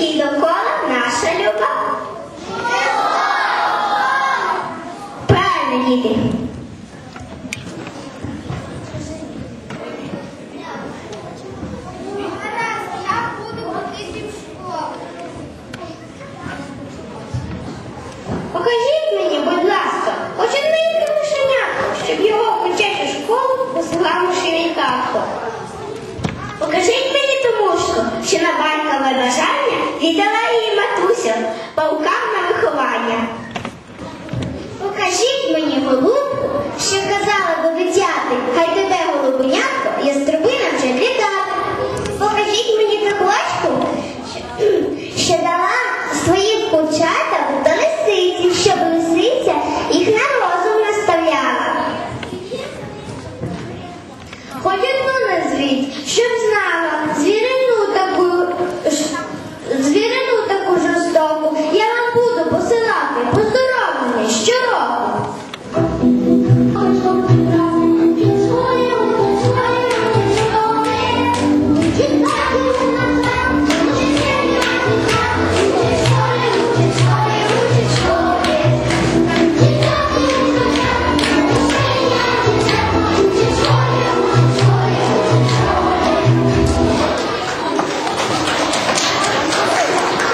який довкола наша люба. Правильно, діти. Покажіть мені, будь ласка, очерненьке мишенятку, щоб його в котячу школу посилав мушевій Покажіть що на батькове бажання віддала її матуся паукам на виховання. Покажіть мені голубку, що казала би дитяти, хай тебе голубенятко, я з трубина вже літати. Покажіть мені каблачку, що дала своїм кучатам до лисиці, щоб лисиця їх на розум наставляла. Ходять ну назвіть, щоб знати.